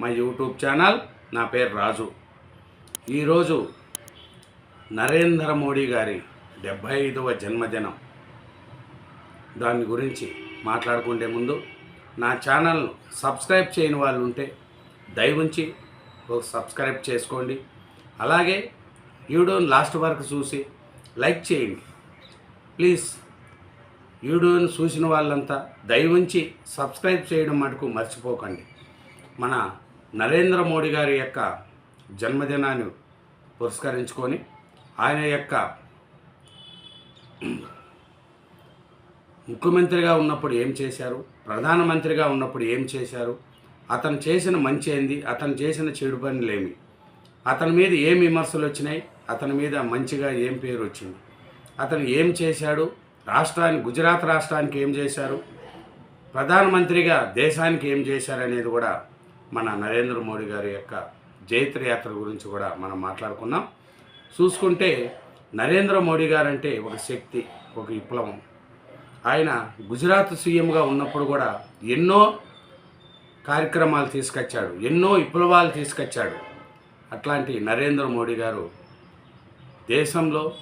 మా YouTube channel. నా పేరు రాజు. ఈరోజు నరేంద్ర మోడీ గారి డెబ్భై ఐదవ జన్మదినం. దాని గురించి మాట్లాడుకుంటే ముందు నా ఛానల్ను సబ్స్క్రైబ్ చేయని వాళ్ళు ఉంటే దయవుంచి ఒక సబ్స్క్రైబ్ చేసుకోండి. అలాగే వీడియోని లాస్ట్ వరకు చూసి లైక్ చేయండి. ప్లీజ్ వీడియోని చూసిన వాళ్ళంతా దయవుంచి సబ్స్క్రైబ్ చేయడం మటుకు మర్చిపోకండి. మన నరేంద్ర మోడీ గారి యొక్క జన్మదినాన్ని పురస్కరించుకొని ఆయన యొక్క ముఖ్యమంత్రిగా ఉన్నప్పుడు ఏం చేశారు? ప్రధానమంత్రిగా ఉన్నప్పుడు ఏం చేశారు? అతను చేసిన మంచి ఏంది? అతను చేసిన చెడు పనులేమి అతని మీద ఏం విమర్శలు వచ్చినాయి? అతని మీద మంచిగా ఏం పేరు వచ్చింది? అతను ఏం చేశాడు? రాష్ట్రానికి గుజరాత్ రాష్ట్రానికి ఏం చేశారు? ప్రధానమంత్రిగా దేశానికి ఏం చేశారనేది కూడా మన నరేంద్ర మోడీ గారి యొక్క జైత్ర యాత్ర గురించి కూడా మనం మాట్లాడుకున్నాం చూసుకుంటే నరేంద్ర మోడీ గారంటే ఒక శక్తి ఒక విప్లవం. ఆయన గుజరాత్ సీఎంగా ఉన్నప్పుడు కూడా ఎన్నో కార్యక్రమాలు తీసుకొచ్చాడు ఎన్నో విప్లవాలు తీసుకొచ్చాడు. అట్లాంటి నరేంద్ర మోడీ గారు దేశంలో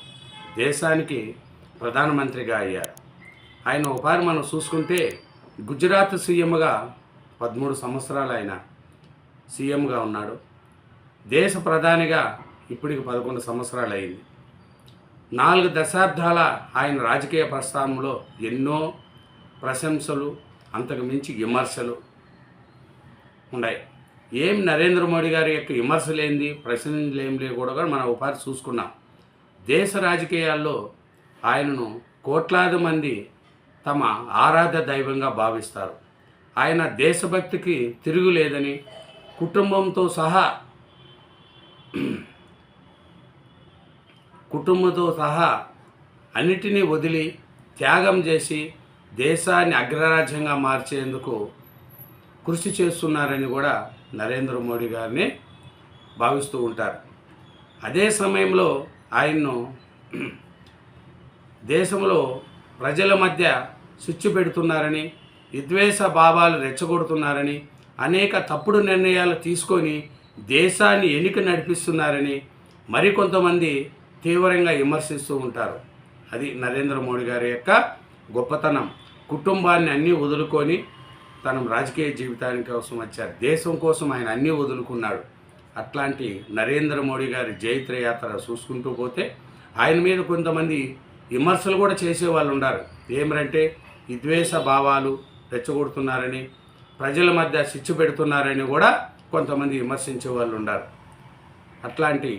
దేశానికి ప్రధానమంత్రిగా అయ్యారు. ఆయన ఒకసారి మనం చూసుకుంటే గుజరాత్ సీఎంగా పదమూడు సంవత్సరాలు ఆయన సీఎంగా ఉన్నాడు. దేశ ప్రధానిగా ఇప్పటికి పదకొండు సంవత్సరాలు అయింది నాలుగు దశాబ్దాల ఆయన రాజకీయ ప్రస్థానంలో ఎన్నో ప్రశంసలు అంతకు మించి విమర్శలు ఉన్నాయి ఏం నరేంద్ర మోడీ గారి యొక్క విమర్శలు ఏంది ప్రశ్నలు ఏం లేవు కూడా మనం ఒకసారి చూసుకున్నాం. దేశ రాజకీయాల్లో ఆయనను కోట్లాది మంది తమ ఆరాధ్య దైవంగా భావిస్తారు. ఆయన దేశభక్తికి తిరుగులేదని కుటుంబంతో సహా కుటుంబంతో సహా అన్నిటినీ వదిలి త్యాగం చేసి దేశాన్ని అగ్రరాజ్యంగా మార్చేందుకు కృషి చేస్తున్నారని కూడా నరేంద్ర మోడీ గారిని భావిస్తూ ఉంటారు. అదే సమయంలో ఆయన్ను దేశంలో ప్రజల మధ్య స్విచ్ పెడుతున్నారని విద్వేష భావాలు రెచ్చగొడుతున్నారని అనేక తప్పుడు నిర్ణయాలు తీసుకొని దేశాన్ని ఎన్నిక నడిపిస్తున్నారని మరికొంతమంది తీవ్రంగా విమర్శిస్తూ ఉంటారు. అది నరేంద్ర మోడీ గారి యొక్క గొప్పతనం. కుటుంబాన్ని అన్నీ వదులుకొని తన రాజకీయ జీవితానికి కోసం వచ్చారు. దేశం కోసం ఆయన అన్నీ వదులుకున్నాడు. అట్లాంటి నరేంద్ర మోడీ గారి జైత్ర యాత్ర చూసుకుంటూ పోతే ఆయన మీద కొంతమంది విమర్శలు కూడా చేసే వాళ్ళు ఉన్నారు ఏమిటంటే విద్వేష భావాలు రెచ్చగొడుతున్నారని ప్రజల మధ్య శిక్ష పెడుతున్నారని కూడా కొంతమంది విమర్శించే వాళ్ళు ఉన్నారు. అట్లాంటి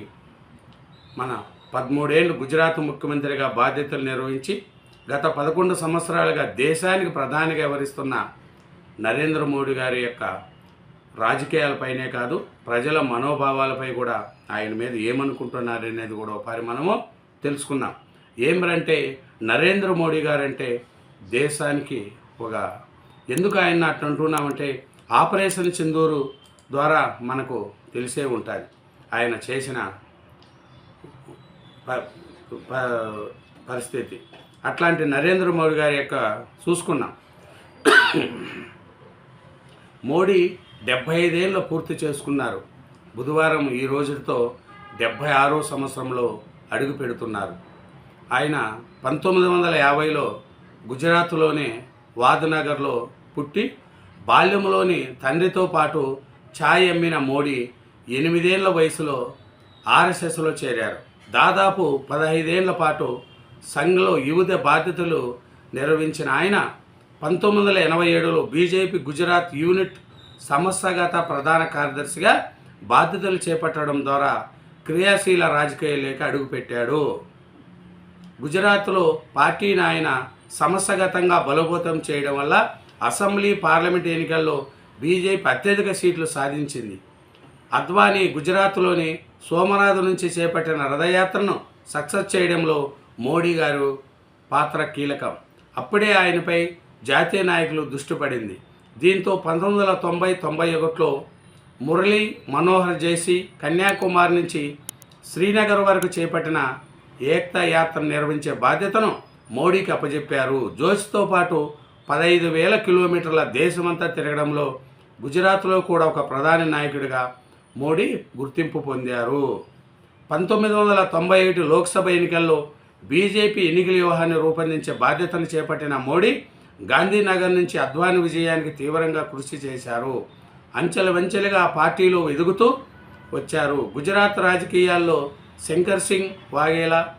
మన పదమూడేళ్ళు గుజరాత్ ముఖ్యమంత్రిగా బాధ్యతలు నిర్వహించి గత పదకొండు సంవత్సరాలుగా దేశానికి ప్రధానిగా వివరిస్తున్న నరేంద్ర మోడీ గారి యొక్క రాజకీయాలపైనే కాదు ప్రజల మనోభావాలపై కూడా ఆయన మీద ఏమనుకుంటున్నారనేది కూడా ఒకసారి మనము తెలుసుకున్నాం ఏమిరంటే నరేంద్ర మోడీ గారంటే దేశానికి ఒక ఎందుకు ఆయన అట్లా అంటున్నామంటే ఆపరేషన్ సింధూరు ద్వారా మనకు తెలిసే ఉంటుంది. ఆయన చేసిన పరిస్థితి. అట్లాంటి నరేంద్ర మోడీ గారి యొక్క చూసుకున్నాం. మోడీ డెబ్భై ఐదేళ్ళు పూర్తి చేసుకున్నారు. బుధవారం ఈ రోజుతో డెబ్భై ఆరో సంవత్సరంలో అడుగు పెడుతున్నారు. ఆయన పంతొమ్మిది వందల యాభైలో గుజరాత్లోనే వాద్నగర్లో పుట్టి బాల్యంలోని తండ్రితో పాటు ఛాయ్ అమ్మిన మోడీ ఎనిమిదేళ్ళ వయసులో ఆర్ఎస్ఎస్లో చేరారు. దాదాపు పదహైదేళ్ళ పాటు సంఘ్లో యువత బాధ్యతలు నిర్వహించిన ఆయన పంతొమ్మిది వందల ఎనభై ఏడులో బీజేపీ గుజరాత్ యూనిట్ సమస్యగత ప్రధాన కార్యదర్శిగా బాధ్యతలు చేపట్టడం ద్వారా క్రియాశీల రాజకీయాల్లోకి అడుగుపెట్టాడు. గుజరాత్లో పార్టీని ఆయన సమస్యగతంగా బలోపేతం చేయడం వల్ల అసెంబ్లీ పార్లమెంట్ ఎన్నికల్లో బీజేపీ అత్యధిక సీట్లు సాధించింది. అద్వానీ గుజరాత్లోని సోమనాథ్ నుంచి చేపట్టిన రథయాత్రను సక్సెస్ చేయడంలో మోడీ గారు పాత్ర కీలకం. అప్పుడే ఆయనపై జాతీయ నాయకులు దృష్టి పడింది. దీంతో పంతొమ్మిది వందల తొంభై తొంభై ఒకటిలో మురళీ మనోహర్ జైసీ కన్యాకుమారి నుంచి శ్రీనగర్ వరకు చేపట్టిన ఏక్తా యాత్ర నిర్వహించే బాధ్యతను మోడీకి అప్పజెప్పారు. జోష్తో పాటు పదహైదు వేల కిలోమీటర్ల దేశమంతా తిరగడంలో గుజరాత్లో కూడా ఒక ప్రధాని నాయకుడిగా మోడీ గుర్తింపు పొందారు. పంతొమ్మిది వందల తొంభై ఏడు లోక్సభ ఎన్నికల్లో బీజేపీ ఎన్నికల వ్యూహాన్ని రూపొందించే బాధ్యతను చేపట్టిన మోడీ గాంధీనగర్ నుంచి అద్వాని విజయానికి తీవ్రంగా కృషి చేశారు. అంచెలవంచెలుగా ఆ పార్టీలో ఎదుగుతూ వచ్చారు. గుజరాత్ రాజకీయాల్లో శంకర్ సింగ్ వాఘేలా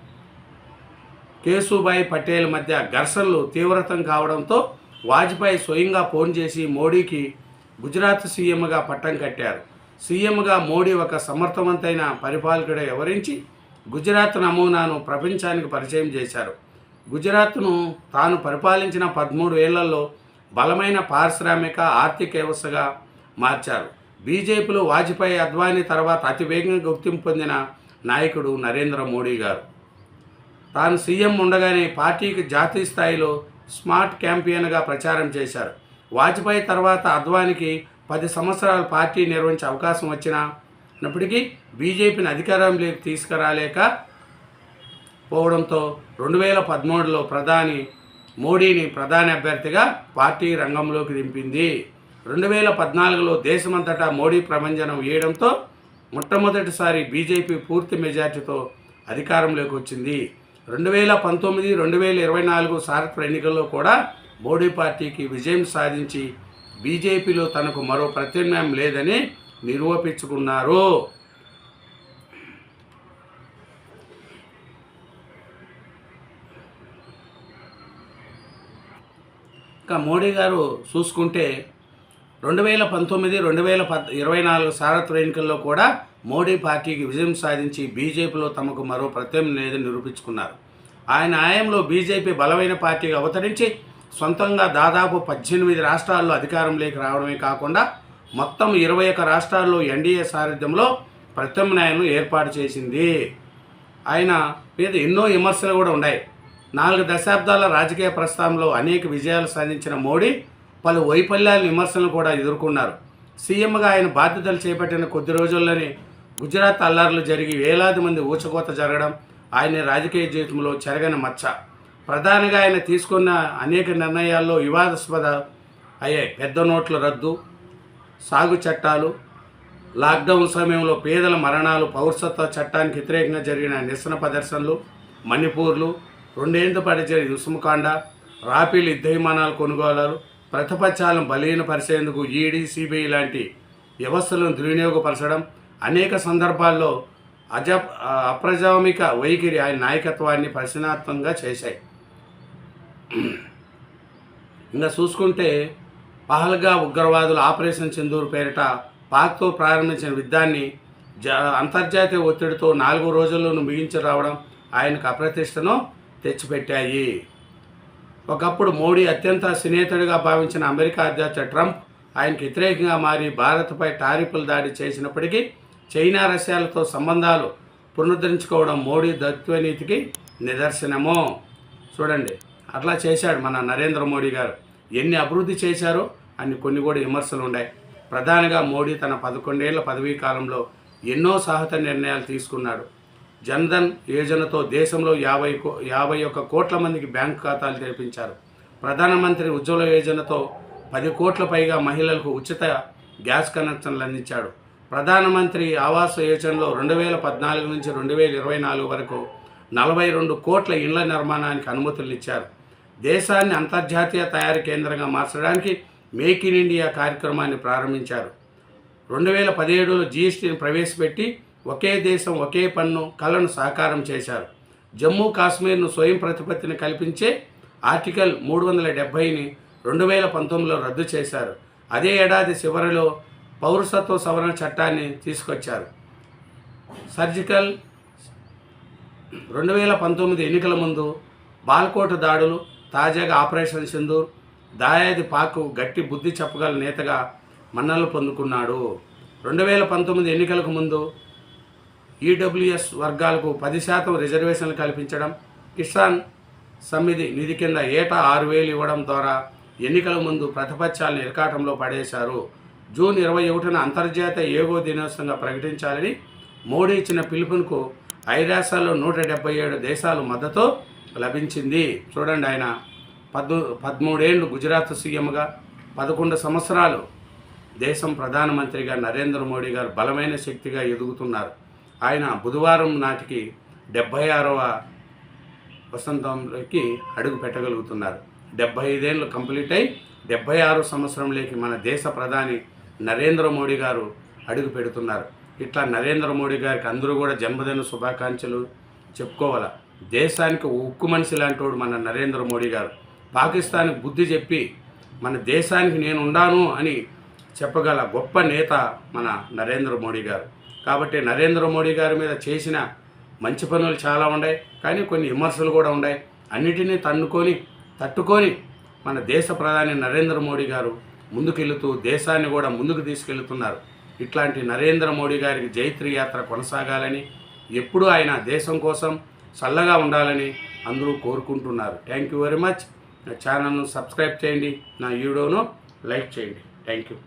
కేశుభాయ్ పటేల్ మధ్య ఘర్షణలు తీవ్రతం కావడంతో వాజ్పేయి స్వయంగా ఫోన్ చేసి మోడీకి గుజరాత్ సీఎంగా పట్టం కట్టారు. సీఎంగా మోడీ ఒక సమర్థవంతైన పరిపాలకుడు వివరించి గుజరాత్ నమూనాను ప్రపంచానికి పరిచయం చేశారు. గుజరాత్ను తాను పరిపాలించిన పదమూడు ఏళ్ళలో బలమైన పారిశ్రామిక ఆర్థిక వ్యవస్థగా మార్చారు. బీజేపీలో వాజ్పేయి అద్వానీ తర్వాత అతివేగంగా గుర్తింపు పొందిన నాయకుడు నరేంద్ర మోడీ గారు. తాను సీఎం ఉండగానే పార్టీకి జాతీయ స్థాయిలో స్మార్ట్ క్యాంపియన్గా ప్రచారం చేశారు. వాజ్పేయి తర్వాత అద్వానికి పది సంవత్సరాలు పార్టీ నిర్వహించే అవకాశం వచ్చినప్పటికీ బీజేపీని అధికారంలోకి తీసుకురాలేక పోవడంతో రెండు వేల పదమూడులో ప్రధాని మోడీని ప్రధాని అభ్యర్థిగా పార్టీ రంగంలోకి దింపింది. రెండు వేల పద్నాలుగులో దేశమంతటా మోడీ ప్రభంజనం వేయడంతో మొట్టమొదటిసారి బీజేపీ పూర్తి మెజార్టీతో అధికారంలోకి వచ్చింది. రెండు వేల పంతొమ్మిది రెండు వేల ఇరవై నాలుగు సార్వత్రిక ఎన్నికల్లో కూడా మోడీ పార్టీకి విజయం సాధించి బీజేపీలో తనకు మరో ప్రత్యామ్నాయం లేదని నిరూపించుకున్నారు. ఇంకా మోడీ గారు చూసుకుంటే రెండు వేల పంతొమ్మిది రెండు వేల పద్ ఇరవై నాలుగు సార్వత్రిక ఎన్నికల్లో కూడా మోడీ పార్టీకి విజయం సాధించి బీజేపీలో తమకు మరో ప్రత్యామ్నాయం లేదని నిరూపించుకున్నారు. ఆయన ఆయంలో బీజేపీ బలమైన పార్టీగా అవతరించి సొంతంగా దాదాపు పద్దెనిమిది రాష్ట్రాల్లో అధికారంలోకి రావడమే కాకుండా మొత్తం ఇరవై ఒక్క రాష్ట్రాల్లో ఎన్డీఏ సారథ్యంలో ప్రత్యామ్నాయాలను ఏర్పాటు చేసింది. ఆయన మీద ఎన్నో విమర్శలు కూడా ఉన్నాయి. నాలుగు దశాబ్దాల రాజకీయ ప్రస్థానంలో అనేక విజయాలు సాధించిన మోడీ పలు వైఫల్యాల విమర్శలను కూడా ఎదుర్కొన్నారు. సీఎంగా ఆయన బాధ్యతలు చేపట్టిన కొద్ది రోజుల్లోనే గుజరాత్ అల్లార్లు జరిగి వేలాది మంది ఊచకోత జరగడం ఆయన రాజకీయ జీవితంలో చెరగని మచ్చ. ప్రధానిగా ఆయన తీసుకున్న అనేక నిర్ణయాల్లో వివాదాస్పద అయ్యే పెద్ద నోట్ల రద్దు సాగు చట్టాలు లాక్డౌన్ సమయంలో పేదల మరణాలు పౌరసత్వ చట్టానికి వ్యతిరేకంగా జరిగిన నిరసన ప్రదర్శనలు మణిపూర్లు రెండేళ్ళ పాటు జరిగిన ఉసుమకాండ రాఫీల్ యుద్ధ విమానాల కొనుగోలు ప్రతిపక్షాలను బలీనపరిచేందుకు ఈడీ సిబిఐ లాంటి వ్యవస్థలను దుర్వినియోగపరచడం అనేక సందర్భాల్లో అజ అప్రజామిక వైఖరి ఆయన నాయకత్వాన్ని పరిశీనాత్మకంగా చేశాయి. ఇంకా చూసుకుంటే పహల్గా ఉగ్రవాదులు ఆపరేషన్ సింధూర్ పేరిట పాక్తో ప్రారంభించిన యుద్ధాన్ని జ అంతర్జాతీయ ఒత్తిడితో నాలుగు రోజుల్లోనూ ముగించి రావడం ఆయనకు అప్రతిష్టను తెచ్చిపెట్టాయి. ఒకప్పుడు మోడీ అత్యంత స్నేహితుడిగా భావించిన అమెరికా అధ్యక్ష ట్రంప్ ఆయనకు వ్యతిరేకంగా మారి భారత్పై టారిఫ్ల దాడి చేసినప్పటికీ చైనా రష్యాలతో సంబంధాలు పునరుద్ధరించుకోవడం మోడీ దత్వనీతికి నిదర్శనము. చూడండి అట్లా చేశాడు మన నరేంద్ర మోడీ గారు. ఎన్ని అభివృద్ధి చేశారో అన్ని కొన్ని కూడా విమర్శలు ఉన్నాయి ప్రధానిగా మోడీ తన పదకొండేళ్ళ పదవీ కాలంలో ఎన్నో సాహత నిర్ణయాలు తీసుకున్నాడు. జన్ధన్ యోజనతో దేశంలో యాభై కో యాభై ఒక్క కోట్ల మందికి బ్యాంకు ఖాతాలు తెరిపించారు. ప్రధానమంత్రి ఉజ్వల యోజనతో పది కోట్ల పైగా మహిళలకు ఉచిత గ్యాస్ కనెక్షన్లు అందించాడు. ప్రధానమంత్రి ఆవాస్ యోజనలో రెండు వేల పద్నాలుగు నుంచి రెండు వేల ఇరవై నాలుగు వరకు నలభై రెండు కోట్ల ఇండ్ల నిర్మాణానికి అనుమతులు ఇచ్చారు. దేశాన్ని అంతర్జాతీయ తయారీ కేంద్రంగా మార్చడానికి మేక్ ఇన్ ఇండియా కార్యక్రమాన్ని ప్రారంభించారు. రెండు వేల పదిహేడులో జీఎస్టీని ప్రవేశపెట్టి ఒకే దేశం ఒకే పన్ను కళను సాకారం చేశారు. జమ్మూ కాశ్మీర్ను స్వయం ప్రతిపత్తిని కల్పించే ఆర్టికల్ మూడు వందల డెబ్భైని రెండు వేల పంతొమ్మిదిలో రద్దు చేశారు. అదే ఏడాది చివరిలో పౌరసత్వ సవరణ చట్టాన్ని తీసుకొచ్చారు. సర్జికల్ రెండు వేల పంతొమ్మిది ఎన్నికల ముందు బాల్కోట్ దాడులు తాజాగా ఆపరేషన్ సింధూర్ దాయాది పాకు గట్టి బుద్ధి చెప్పగల నేతగా మన్నలు పొందుకున్నాడు. రెండు వేల పంతొమ్మిది ఎన్నికలకు ముందు ఈడబ్ల్యూఎస్ వర్గాలకు పది శాతం రిజర్వేషన్లు కల్పించడం కిసాన్ సమితి నిధి కింద ఏటా ఆరు వేలు ఇవ్వడం ద్వారా ఎన్నికల ముందు ప్రతిపక్షాలను ఇరకాటంలో పడేశారు. జూన్ ఇరవై ఒకటిన అంతర్జాతీయ యోగో దినోత్సవంగా ప్రకటించాలని మోడీ ఇచ్చిన పిలుపునకు ఐరాసాల్లో నూట డెబ్బై ఏడు దేశాలు మద్దతు లభించింది. చూడండి ఆయన పద్ము పదమూడేళ్ళు గుజరాత్ సీఎంగా పదకొండు సంవత్సరాలు దేశం ప్రధానమంత్రిగా నరేంద్ర మోడీ గారు బలమైన శక్తిగా ఎదుగుతున్నారు. ఆయన బుధవారం నాటికి డెబ్భై ఆరవ వసంతంలోకి అడుగు పెట్టగలుగుతున్నారు. డెబ్బై ఐదేళ్ళు కంప్లీట్ అయి డెబ్బై ఆరు సంవత్సరంలోకి మన దేశ ప్రధాని నరేంద్ర మోడీ గారు అడుగు పెడుతున్నారు. ఇట్లా నరేంద్ర మోడీ గారికి అందరూ కూడా జన్మదిన శుభాకాంక్షలు చెప్పుకోవాల? దేశానికి ఉక్కు మనిషి లాంటోడు మన నరేంద్ర మోడీ గారు. పాకిస్తాన్కి బుద్ధి చెప్పి మన దేశానికి నేను ఉండాను అని చెప్పగల గొప్ప నేత మన నరేంద్ర మోడీ గారు. కాబట్టి నరేంద్ర మోడీ గారి మీద చేసిన మంచి పనులు చాలా ఉన్నాయి. కానీ కొన్ని విమర్శలు కూడా ఉన్నాయి. అన్నిటినీ తన్నుకొని తట్టుకొని మన దేశ ప్రధాని నరేంద్ర మోడీ గారు ముందుకెళ్తూ దేశాన్ని కూడా ముందుకు తీసుకెళ్తున్నారు. ఇట్లాంటి నరేంద్ర మోడీ గారికి జైత్రి యాత్ర కొనసాగాలని ఎప్పుడూ ఆయన దేశం కోసం చల్లగా ఉండాలని అందరూ కోరుకుంటున్నారు. Thank you very much. నా ఛానల్ను సబ్స్క్రైబ్ చేయండి. నా వీడియోను లైక్ చేయండి. Thank you.